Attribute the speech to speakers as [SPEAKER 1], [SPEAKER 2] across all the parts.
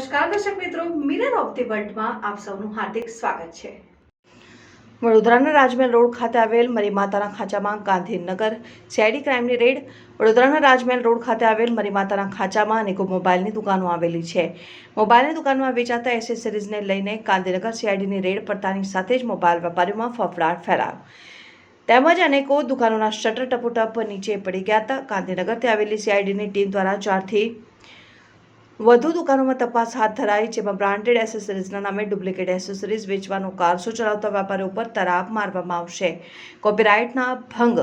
[SPEAKER 1] નમસ્કાર, દર્શક મિત્રો. મિરર ઓફ ધી વર્લ્ડમાં આપ સૌનું હાર્દિક સ્વાગત છે. વડોદરાના રાજમહેલ રોડ ખાતે આવેલ મરી માતાના ખાંચામાં ગાંધીનગર સીઆઈડી ક્રાઇમની રેડ. વડોદરાના રાજમહેલ રોડ ખાતે આવેલ મરી માતાના ખાંચામાં અનેકો મોબાઈલની દુકાનો આવેલી છે. મોબાઈલની દુકાનમાં વેચાતા એસેસરીઝને લઈને ગાંધીનગર સીઆઈડીની રેડ પડતાની સાથે જ મોબાઈલ વેપારીઓમાં ફફડાટ ફેલાયો. તેમજ અનેકો દુકાનોના શટર ટપોટપ નીચે પડી ગયા હતા. ગાંધીનગરથી આવેલી સીઆઈડીની ટીમ દ્વારા ચારથી વધુ દુકાનોમાં તપાસ હાથ ધરાઈ જેમાં બ્રાન્ડેડ એસેસરીઝના નામે ડુપ્લિકેટ એસેસરીઝ વેચવાનો કારસો ચલાવતા વેપારીઓ ઉપર તરાપ મારવામાં આવશે. કોપીરાઇટના ભંગ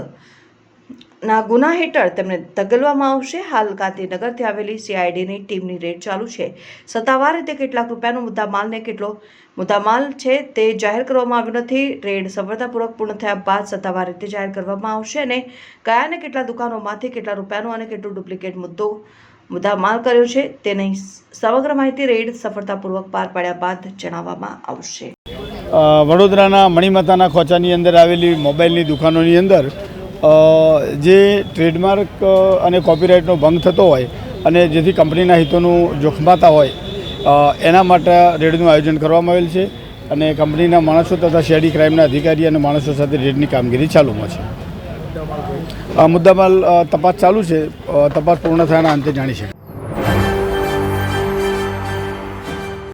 [SPEAKER 1] ના ગુના હેઠળ તેમને ધકેલવામાં આવશે. હાલ ગાંધીનગરથી આવેલી સીઆઈડીની ટીમની રેડ ચાલુ છે. સત્તાવાર રીતે કેટલાક રૂપિયાનો મુદ્દામાલને કેટલો મુદ્દામાલ છે તે જાહેર કરવામાં આવ્યું નથી. રેડ સફળતાપૂર્વક પૂર્ણ થયા બાદ સત્તાવાર રીતે જાહેર કરવામાં આવશે અને કયા ને કેટલા દુકાનોમાંથી કેટલા રૂપિયાનો અને કેટલો ડુપ્લિકેટ મુદ્દો મુદ્દામાલ કર્યો છે. તેની સમગ્ર માહિતી રેડ સફળતાપૂર્વક પાર પાડ્યા બાદ જણાવવામાં આવશે.
[SPEAKER 2] વડોદરાના મણિમાતાના ખોચાની અંદર આવેલી મોબાઈલની દુકાનોની અંદર જે ટ્રેડમાર્ક અને કોપીરાઇટનો ભંગ થતો હોય અને જેથી કંપનીના હિતોનું જોખમાતા હોય એના માટે રેડનું આયોજન કરવામાં આવેલ છે અને કંપનીના માણસો તથા શેરી ક્રાઇમના અધિકારી અને માણસો સાથે રેડની કામગીરી ચાલુમાં છે. આ મુદ્દામાલ તપાસ ચાલુ છે. તપાસ પૂર્ણ થયાના અંતે જાણી શકાય